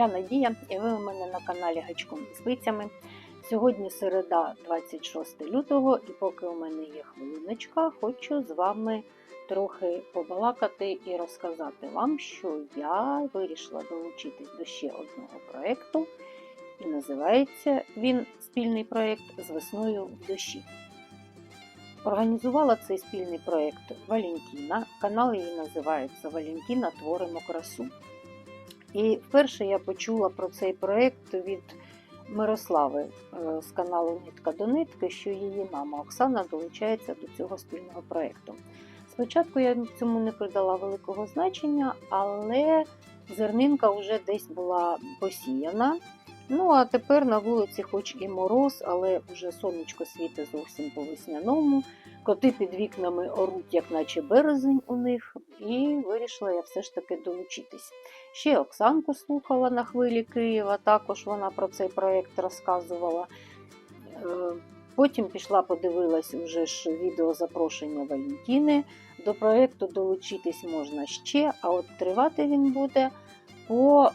Я Надія і ви у мене на каналі Гачком і Спицями. Сьогодні середа, 26 лютого, і поки у мене є хвилиночка, хочу з вами трохи побалакати і розказати вам, що я вирішила долучитись до ще одного проєкту, і називається він спільний проєкт з весною в душі. Організувала цей спільний проєкт Валентіна. Канал її називається Валентіна Творимо красу. І вперше я почула про цей проєкт від Мирослави е, з каналу Нитка до нитки, що її мама Оксана долучається до цього спільного проєкту. Спочатку я цьому не придала великого значення, але зернинка вже десь була посіяна. Ну, а тепер на вулиці, хоч і мороз, але вже сонечко світить зовсім по весняному. Коти під вікнами оруть, як наче березень у них, і вирішила я все ж таки долучитись. Ще Оксанку слухала на хвилі Києва, також вона про цей проєкт розказувала. Е, Потім пішла, подивилась уже ж відео запрошення Валентіни. До проєкту долучитись можна ще, а от тривати він буде по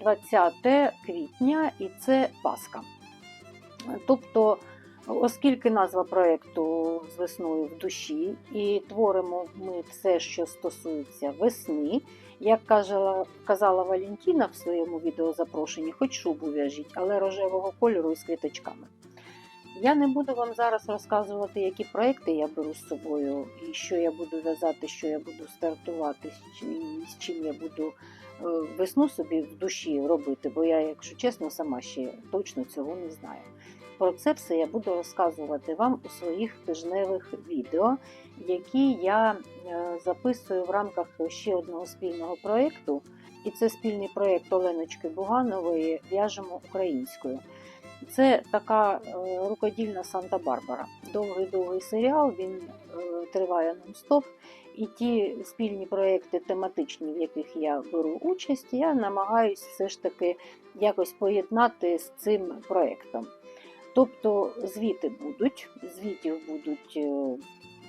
20 квітня, і це Пасха. Тобто, оскільки назва проєкту з весною в душі, і творимо ми все, що стосується весни, як казала, казала Валентіна в своєму відеозапрошенні, хоч шубу в'яжіть, але рожевого кольору із квіточками. Я не буду вам зараз розказувати, які проекти я беру з собою, і що я буду в'язати, що я буду стартувати, і з чим я буду е, весну собі в душі робити, бо я, якщо чесно, сама ще точно цього не знаю. Про це все я буду розказувати вам у своїх тижневих відео, які я е, записую в рамках ще одного спільного проєкту. І це спільний проєкт Оленочки Буганової В'яжемо українською. Це така е, рукодільна Санта-Барбара. Довгий-довгий серіал, він е, триває нон-стоп. І ті спільні проекти тематичні, в яких я беру участь, я намагаюся все ж таки якось поєднати з цим проєктом. Тобто звіти будуть, звітів будуть е,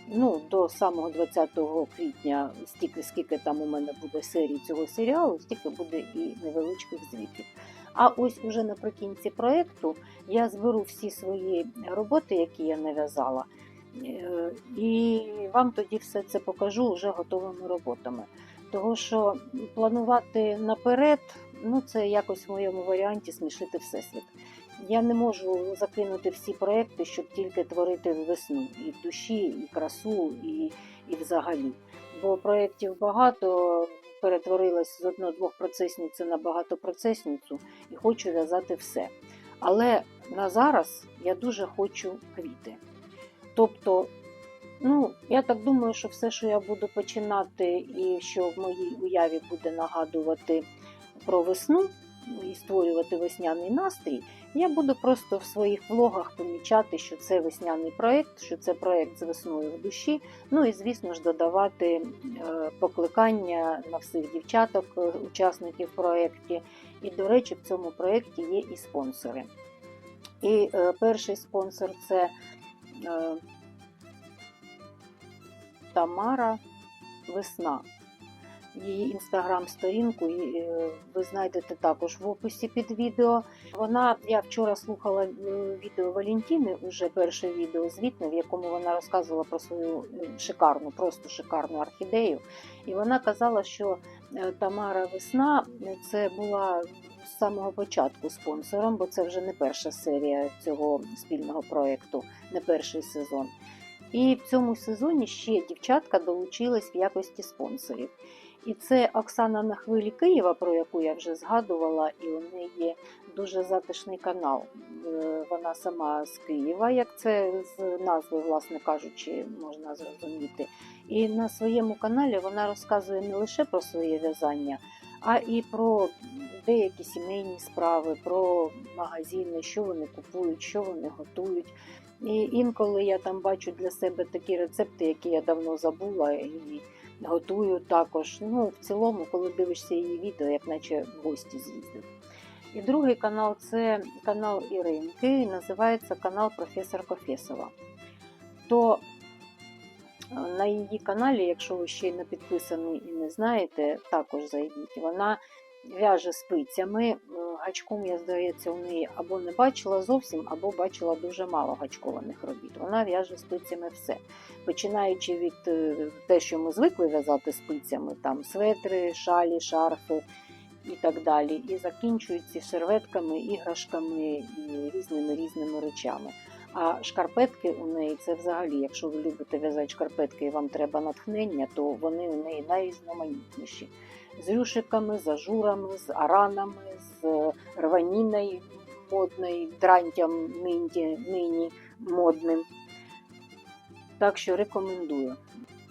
ну, до самого 20 квітня, стільки, скільки там у мене буде серій цього серіалу, стільки буде і невеличких звітів. А ось уже наприкінці проєкту я зберу всі свої роботи, які я нав'язала, і вам тоді все це покажу вже готовими роботами. Того що планувати наперед, ну це якось в моєму варіанті смішити всесвіт. Я не можу закинути всі проекти, щоб тільки творити весну і в душі, і красу, і, і взагалі. Бо проєктів багато перетворилась з одно-двох процесниці на багатопроцесницю і хочу в'язати все. Але на зараз я дуже хочу квіти. Тобто, ну, я так думаю, що все, що я буду починати, і що в моїй уяві буде нагадувати про весну і створювати весняний настрій, я буду просто в своїх влогах помічати, що це весняний проєкт, що це проєкт з весною в душі. Ну і, звісно ж, додавати е, покликання на всіх дівчаток, е, учасників проєкті. І, до речі, в цьому проєкті є і спонсори. І е, перший спонсор це Тамара Весна. Її інстаграм-сторінку е, ви знайдете також в описі під відео. Вона я вчора слухала е, відео Валентіни, уже перше відео звітне, в якому вона розказувала про свою е, шикарну, просто шикарну орхідею. І вона казала, що Тамара Весна це була з самого початку спонсором, бо це вже не перша серія цього спільного проєкту, не перший сезон. І в цьому сезоні ще дівчатка долучилась в якості спонсорів. І це Оксана на хвилі Києва, про яку я вже згадувала, і у неї є дуже затишний канал. Е, вона сама з Києва, як це з назви, власне кажучи, можна зрозуміти. І на своєму каналі вона розказує не лише про своє в'язання, а і про деякі сімейні справи, про магазини, що вони купують, що вони готують. І інколи я там бачу для себе такі рецепти, які я давно забула. і готую також. Ну, в цілому, коли дивишся її відео, як наче в гості з'їздив. І другий канал це канал Іринки, називається канал Професор Кофесова. То на її каналі, якщо ви ще не підписані і не знаєте, також зайдіть. Вона в'яже спицями. Е, Гачком, я здається, у неї або не бачила зовсім, або бачила дуже мало гачкованих робіт. Вона в'яже спицями все. Починаючи від е, те, що ми звикли в'язати спицями, там светри, шалі, шарфи і так далі. І закінчується серветками, іграшками і різними різними речами. А шкарпетки у неї це взагалі, якщо ви любите в'язати шкарпетки і вам треба натхнення, то вони у неї найрізноманітніші. З рюшиками, з ажурами, з аранами, з рваніною модною, дрантям нині, модним. Так що рекомендую.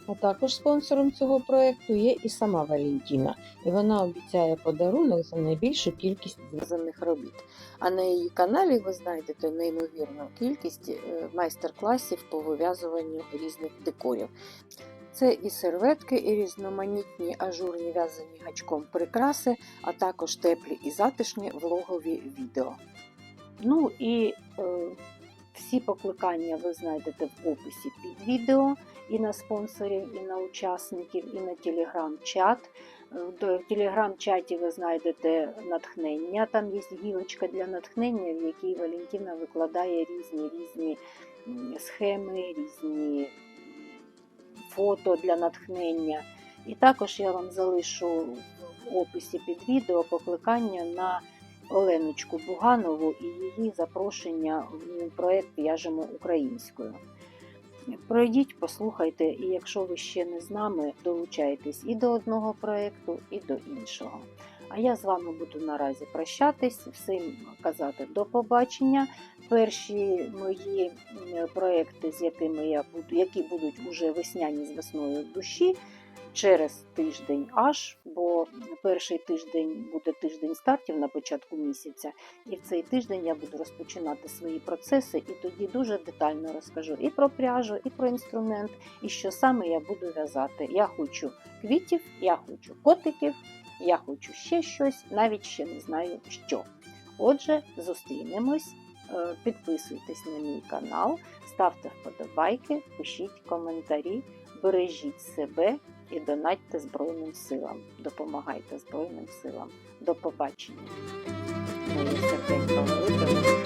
А також спонсором цього проекту є і сама Валентіна, і вона обіцяє подарунок за найбільшу кількість зв'язаних робіт. А на її каналі ви знайдете неймовірну кількість е, майстер-класів по вив'язуванню різних декорів. Це і серветки, і різноманітні ажурні в'язані гачком прикраси, а також теплі і затишні влогові відео. Ну і е, всі покликання ви знайдете в описі під відео і на спонсорів, і на учасників, і на телеграм-чат. Е, В телеграм-чаті ви знайдете натхнення. Там є гілочка для натхнення, в якій Валентина викладає різні різні схеми, різні фото для натхнення. І також я вам залишу в описі під відео покликання на Оленочку Буганову і її запрошення в проєкт В'яжемо українською. Пройдіть, послухайте, і якщо ви ще не з нами, долучайтесь і до одного проєкту, і до іншого. А я з вами буду наразі прощатись, всім казати до побачення. Перші мої проекти, з якими я буду, які будуть уже весняні з весною душі, через тиждень аж, бо перший тиждень буде тиждень стартів на початку місяця, і в цей тиждень я буду розпочинати свої процеси, і тоді дуже детально розкажу і про пряжу, і про інструмент, і що саме я буду в'язати. Я хочу квітів, я хочу котиків, я хочу ще щось, навіть ще не знаю що. Отже, зустрінемось. Е, Підписуйтесь на мій канал, ставте вподобайки, пишіть коментарі, бережіть себе і донатьте Збройним силам. Допомагайте Збройним силам. До побачення. Мої серденька велике.